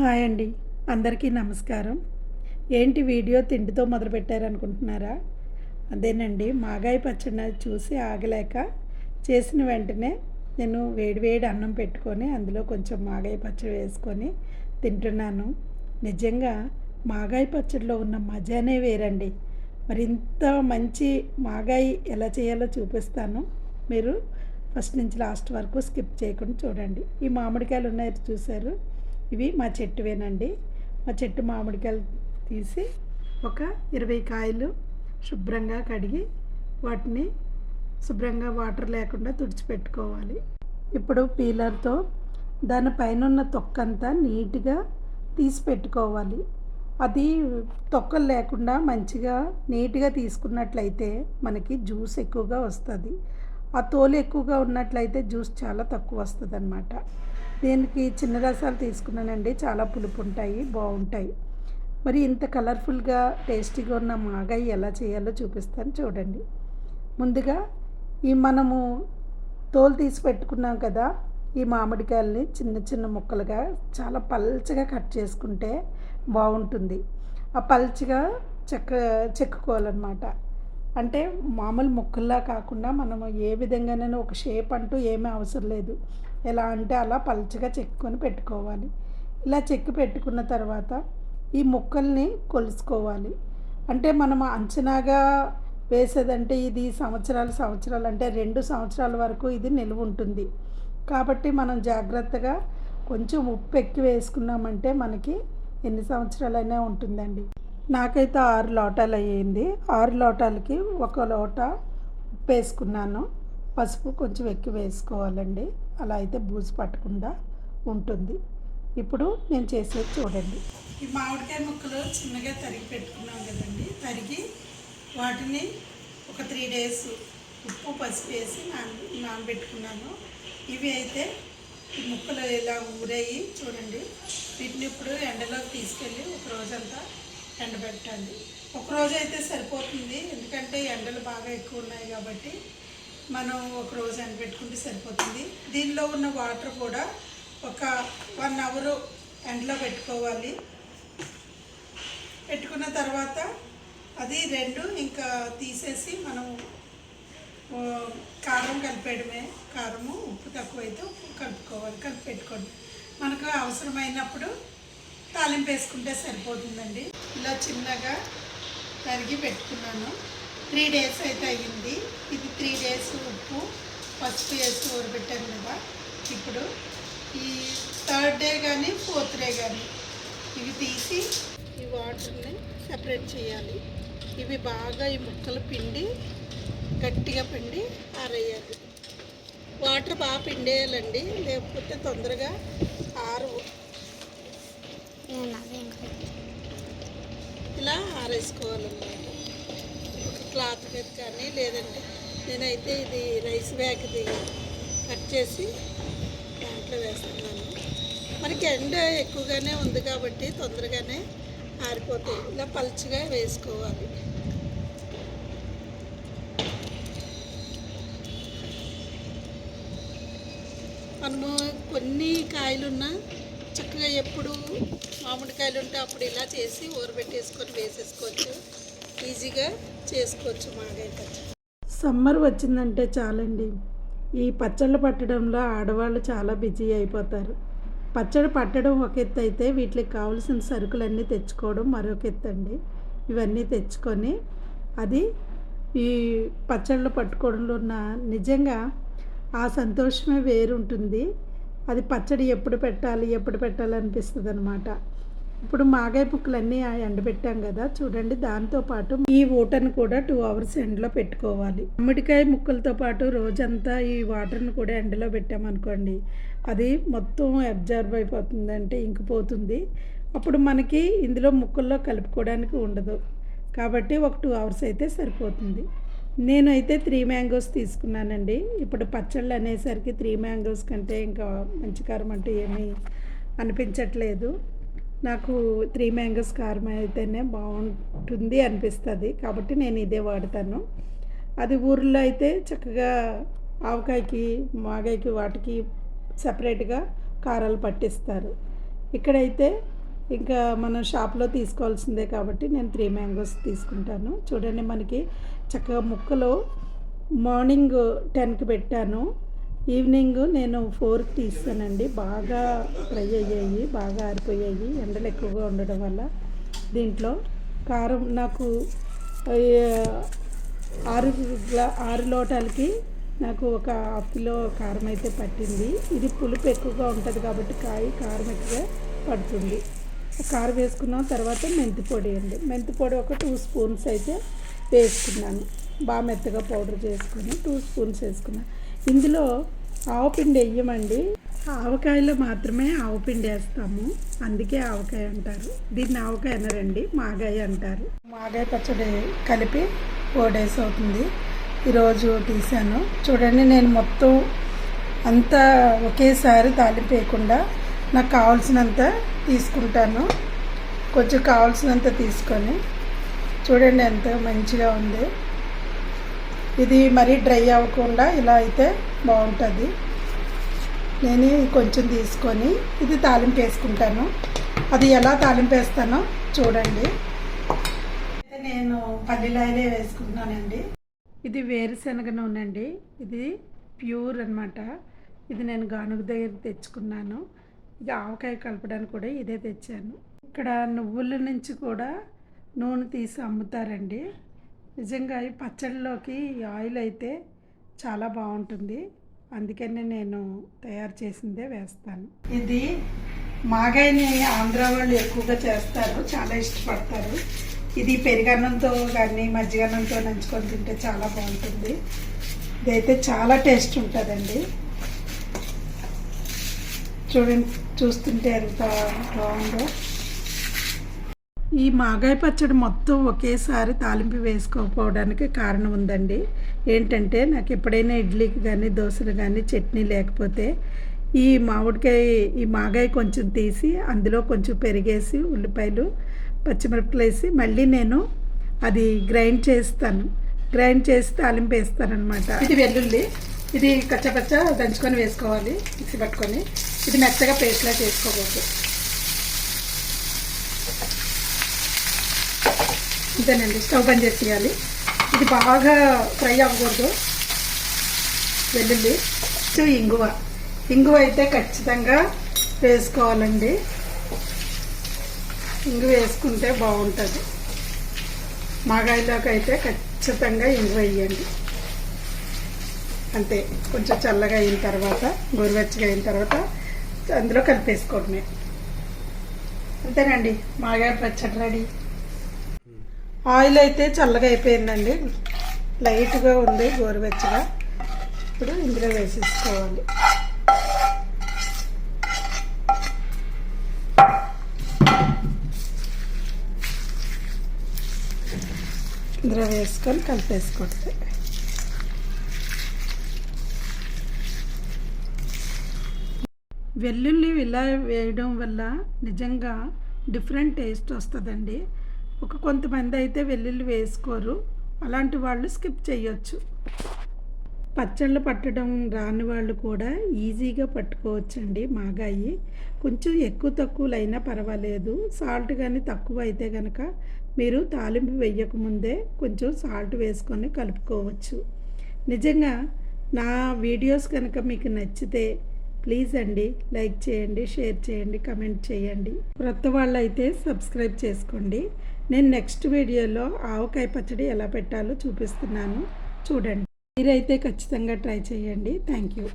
Hi అండి. అందరికీ నమస్కారం. ఏంటి వీడియో తిండితో మొదలుపెట్టారనుకుంటున్నారా? అదేనండి మాగాయ పచ్చడి చూసి ఆగలేక చేసిన వెంటనే నేను వేడివేడి అన్నం పెట్టుకొని అందులో కొంచెం మాగాయ పచ్చడి వేసుకొని తింటున్నాను. నిజంగా మాగాయ పచ్చడిలో ఉన్న మజానే వేరండి. మరి ఇంత మంచి మాగాయ ఎలా చేయాలో చూపిస్తాను. మీరు ఫస్ట్ నుంచి లాస్ట్ వరకు స్కిప్ చేయకుండా చూడండి. ఈ మామిడికాయలు ఉన్నాయి చూసారు ఇవి మా చెట్టువేనండి. మా చెట్టు మామిడికాయలు తీసి ఒక ఇరవై కాయలు శుభ్రంగా కడిగి వాటిని శుభ్రంగా వాటర్ లేకుండా తుడిచిపెట్టుకోవాలి. ఇప్పుడు పీలర్తో దానిపైన ఉన్న తొక్కంతా నీట్గా తీసి పెట్టుకోవాలి. అది తొక్కలు లేకుండా మంచిగా నీట్గా తీసుకున్నట్లయితే మనకి జ్యూస్ ఎక్కువగా వస్తుంది. ఆ తోలు ఎక్కువగా ఉన్నట్లయితే జ్యూస్ చాలా తక్కువ వస్తుంది అన్నమాట దీనికి చిన్న రసాలు తీసుకున్నానండి. చాలా పులుపు ఉంటాయి బాగుంటాయి మరి ఇంత కలర్ఫుల్గా టేస్టీగా ఉన్న మాగాయి ఎలా చేయాలో చూపిస్తాను చూడండి. ముందుగా ఈ మనము తోలు తీసి పెట్టుకున్నాం కదా ఈ మామిడికాయల్ని చిన్న చిన్న ముక్కలుగా చాలా పల్చగా కట్ చేసుకుంటే బాగుంటుంది ఆ పల్చగా చెక్క చెక్కుకోవాలన్నమాట. అంటే మామూలు ముక్కల్లా కాకుండా మనము ఏ విధంగానైనా ఒక షేప్ అంటూ ఏమీ అవసరం లేదు. ఎలా అంటే అలా పలచగా చెక్కుకొని పెట్టుకోవాలి. ఇలా చెక్కి పెట్టుకున్న తర్వాత ఈ ముక్కల్ని కొలుసుకోవాలి. అంటే మనం అంచనాగా వేసేదంటే ఇది సంవత్సరాలు సంవత్సరాలు అంటే రెండు సంవత్సరాల వరకు ఇది నిలువ ఉంటుంది. కాబట్టి మనం జాగ్రత్తగా కొంచెం ఉప్పు ఎక్కి వేసుకున్నామంటే మనకి ఎన్ని సంవత్సరాలైనా ఉంటుందండి. నాకైతే ఆరు లోటాలు అయ్యింది. ఆరు లోటాలకి ఒక లోట ఉప్పు వేసుకున్నాను. పసుపు కొంచెం ఎక్కి వేసుకోవాలండి. అలా అయితే బూజు పట్టకుండా ఉంటుంది. ఇప్పుడు నేను చేసేది చూడండి. ఈ మామిడికాయ ముక్కలు చిన్నగా తరిగి పెట్టుకున్నాం కదండి. తరిగి వాటిని ఒక త్రీ డేస్ ఉప్పు పసుపు వేసి నాన నానబెట్టుకున్నాను. ఇవి అయితే ఈ ముక్కలు ఇలా ఊరేయి చూడండి. వీటిని ఇప్పుడు ఎండలోకి తీసుకెళ్ళి ఒక రోజంతా ఎండబెట్టండి ఒక రోజు అయితే సరిపోతుంది. ఎందుకంటే ఎండలు బాగా ఎక్కువ ఉన్నాయి కాబట్టి మనం ఒక రోజు ఎండబెట్టుకుంటే సరిపోతుంది. దీనిలో ఉన్న వాటర్ కూడా ఒక వన్ అవర్ ఎండలో పెట్టుకోవాలి. పెట్టుకున్న తర్వాత అది రెండు ఇంకా తీసేసి మనం కారం కలిపేయడమే. కారము ఉప్పు తక్కువైతే ఉప్పు కలుపుకోవాలి. కలిపి పెట్టుకోండి. మనకు అవసరమైనప్పుడు తాలింపు వేసుకుంటే సరిపోతుందండి. ఇలా చిన్నగా తరిగి పెట్టుకున్నాను. త్రీ డేస్ అయితే అయ్యింది ఇది త్రీ డేస్ ఉప్పు పసుపు వేసి ఊరబెట్టాను కదా. ఇప్పుడు ఈ థర్డ్ డే కానీ ఫోర్త్ డే కానీ ఇవి తీసి ఈ వాటర్ని సపరేట్ చేయాలి. ఇవి బాగా ఈ ముక్కలు పిండి గట్టిగా పిండి ఆరేయాలి. వాటర్ బాగా పిండేయాలండి. లేకపోతే తొందరగా ఆరు ఇలా ఆరేసుకోవాలన్నమాట. ఒక క్లాత్ మీద కానీ లేదంటే నేనైతే ఇది రైస్ బ్యాగ్ది కట్ చేసి దాంట్లో వేస్తున్నాను. మనకి ఎండ ఎక్కువగానే ఉంది కాబట్టి తొందరగానే ఆరిపోతాయి. ఇలా పలుచగా వేసుకోవాలి. మనము కొన్ని కాయలున్నా చక్కగా ఎప్పుడు మామిడికాయలు ఉంటే అప్పుడు ఇలా చేసి ఊరబెట్టేసుకొని వేసేసుకోవచ్చు. ఈజీగా చేసుకోవచ్చు మాగాయ పచ్చడి సమ్మర్ వచ్చిందంటే చాలండి. ఈ పచ్చళ్ళు పట్టడంలో ఆడవాళ్ళు చాలా బిజీ అయిపోతారు. పచ్చడి పట్టడం ఒక ఎత్తు అయితే వీటికి కావలసిన సరుకులన్నీ తెచ్చుకోవడం మరొక ఎత్తు అండి ఇవన్నీ తెచ్చుకొని అది ఈ పచ్చళ్ళు పట్టుకోవడంలో ఉన్న నిజంగా ఆ సంతోషమే వేరుంటుంది. అది పచ్చడి ఎప్పుడు పెట్టాలి ఎప్పుడు పెట్టాలి అనిపిస్తుంది అనమాట ఇప్పుడు మాగాయ పుక్కలన్నీ ఆ ఎండబెట్టాం కదా చూడండి దాంతోపాటు ఈ ఊటను కూడా టూ అవర్స్ ఎండలో పెట్టుకోవాలి. మామిడికాయ ముక్కలతో పాటు రోజంతా ఈ వాటర్ని కూడా ఎండలో పెట్టామనుకోండి అది మొత్తం అబ్జర్వ్ అయిపోతుంది అంటే ఇంకిపోతుంది. అప్పుడు మనకి ఇందులో ముక్కల్లో కలుపుకోవడానికి ఉండదు. కాబట్టి ఒక టూ అవర్స్ అయితే సరిపోతుంది. నేనైతే త్రీ మ్యాంగోస్ తీసుకున్నానండి. ఇప్పుడు పచ్చళ్ళు అనేసరికి త్రీ మ్యాంగోస్ కంటే ఇంకా మంచి కారం అంటే ఏమీ అనిపించట్లేదు. నాకు త్రీ మ్యాంగోస్ కారం అయితేనే బాగుంటుంది అనిపిస్తుంది. కాబట్టి నేను ఇదే వాడతాను. అది ఊర్లో అయితే చక్కగా ఆవకాయకి మాగాయకి వాటికి సపరేట్గా కారాలు పట్టిస్తారు. ఇక్కడైతే ఇంకా మనం షాప్లో తీసుకోవాల్సిందే కాబట్టి నేను త్రీ మ్యాంగోస్ తీసుకుంటాను. చూడండి మనకి చక్కగా ముక్కలు మార్నింగ్ టెన్కి పెట్టాను. ఈవినింగ్ నేను ఫోర్కి తీస్తానండి. బాగా ఫ్రై అయ్యాయి బాగా ఆరిపోయాయి. ఎండలు ఎక్కువగా ఉండడం వల్ల దీంట్లో కారం నాకు ఆరు ఆరు లోటాలకి నాకు ఒక హాఫ్ కిలో కారం అయితే పట్టింది. ఇది పులుపు ఎక్కువగా ఉంటుంది కాబట్టి కాయ కారం ఎక్కువగా పడుతుంది. కారం వేసుకున్న తర్వాత మెంతి పొడి అండి. మెంతి పొడి ఒక టూ స్పూన్స్ అయితే వేసుకున్నాను. బాగా మెత్తగా పౌడర్ చేసుకుని టూ స్పూన్స్ వేసుకున్నాను. ఇందులో ఆవపిండి వేయమండి. ఆవకాయలో మాత్రమే ఆవపిండి వేస్తాము. అందుకే ఆవకాయ అంటారు. దీన్ని ఆవకాయ అనరండి మాగాయ అంటారు. మాగాయ పచ్చడి కలిపి ఫోర్ డేస్ అవుతుంది ఈరోజు తీసాను. చూడండి నేను మొత్తం అంతా ఒకేసారి తాలింపు వేయకుండా నాకు కావాల్సినంత తీసుకుంటాను. కొంచెం కావాల్సినంత తీసుకొని చూడండి ఎంత మంచిగా ఉంది. ఇది మరీ డ్రై అవ్వకుండా ఇలా అయితే బాగుంటుంది. నేను కొంచెం తీసుకొని ఇది తాలింపు వేసుకుంటాను. అది ఎలా తాలింపు వేస్తానో చూడండి. నేను పల్లీలాయలే వేసుకుంటున్నానండి. ఇది వేరుశనగ నూనె అండి ఇది ప్యూర్ అన్నమాట. ఇది నేను గానుగ దగ్గర తెచ్చుకున్నాను. ఇది ఆవకాయ కలపడానికి కూడా ఇదే తెచ్చాను. ఇక్కడ నువ్వుల నుంచి కూడా నూనె తీసి అమ్ముతారండి. నిజంగా ఈ పచ్చడిలోకి ఆయిల్ అయితే చాలా బాగుంటుంది. అందుకనే నేను తయారు చేసిందే వేస్తాను. ఇది మాగాయని ఆంధ్ర వాళ్ళు ఎక్కువగా చేస్తారు చాలా ఇష్టపడతారు. ఇది పెరుగన్నంతో కానీ మజ్జిగన్నంతో నంచుకొని తింటే చాలా బాగుంటుంది. ఇదైతే చాలా టేస్ట్ ఉంటుందండి. చూడండి చూస్తుంటే ఎంత బాగుందో. ఈ మాగాయ పచ్చడి మొత్తం ఒకేసారి తాలింపు వేసుకోకపోవడానికి కారణం ఉందండి. ఏంటంటే నాకు ఎప్పుడైనా ఇడ్లీకి కానీ దోశలు కానీ చట్నీ లేకపోతే ఈ మామిడికాయ ఈ మాగాయ కొంచెం తీసి అందులో కొంచెం పెరిగేసి ఉల్లిపాయలు పచ్చిమిరపకాయలు వేసి మళ్ళీ నేను అది గ్రైండ్ చేస్తాను. గ్రైండ్ చేసి తాలింపు వేస్తాను అనమాట ఇది వెల్లుల్లి ఇది కచ్చపచ్చ దంచుకొని వేసుకోవాలి మిక్సీ పట్టుకొని. ఇది మెత్తగా పేస్ట్లా చేసుకోకూడదు. అంతేనండి స్టవ్ బంద్ చేసేయాలి. ఇది బాగా ఫ్రై అవ్వకూడదు. వెల్లుల్లి సో ఇంగువ. ఇంగువ అయితే ఖచ్చితంగా వేసుకోవాలండి. ఇంగు వేసుకుంటే బాగుంటుంది. మాగాయలోకి అయితే ఖచ్చితంగా ఇంగు వేయండి. అంతే కొంచెం చల్లగా అయిన తర్వాత గోరువెచ్చగా అయిన తర్వాత అందులో కలిపేసుకోవడమే. అంతేనండి మాగాయ పచ్చడి రెడీ. ఆయిల్ అయితే చల్లగా అయిపోయిందండి. లైట్గా ఉంది గోరువెచ్చగా. ఇప్పుడు ఇందులో వేసేసుకోవాలి. ఇందులో వేసుకొని కలిపేసుకోవాలి వెల్లుల్లి ఇలా వేయడం వల్ల నిజంగా డిఫరెంట్ టేస్ట్ వస్తుందండి. ఒక కొంతమంది అయితే వెల్లుల్లి వేసుకోరు. అలాంటి వాళ్ళు స్కిప్ చేయొచ్చు. పచ్చళ్ళు పట్టడం రాని వాళ్ళు కూడా ఈజీగా పట్టుకోవచ్చండి మాగాయి. కొంచెం ఎక్కువ తక్కువలు అయినా పర్వాలేదు. సాల్ట్ కానీ తక్కువ అయితే కనుక మీరు తాలింపు వేయకముందే కొంచెం సాల్ట్ వేసుకొని కలుపుకోవచ్చు. నిజంగా నా వీడియోస్ కనుక మీకు నచ్చితే ప్లీజ్ అండి లైక్ చేయండి షేర్ చేయండి కమెంట్ చేయండి. క్రొత్త వాళ్ళు అయితే సబ్స్క్రైబ్ చేసుకోండి. నేను నెక్స్ట్ వీడియోలో ఆవకాయ పచ్చడి ఎలా పెట్టాలో చూపిస్తున్నాను. చూడండి. మీరైతే ఖచ్చితంగా ట్రై చేయండి. Thank you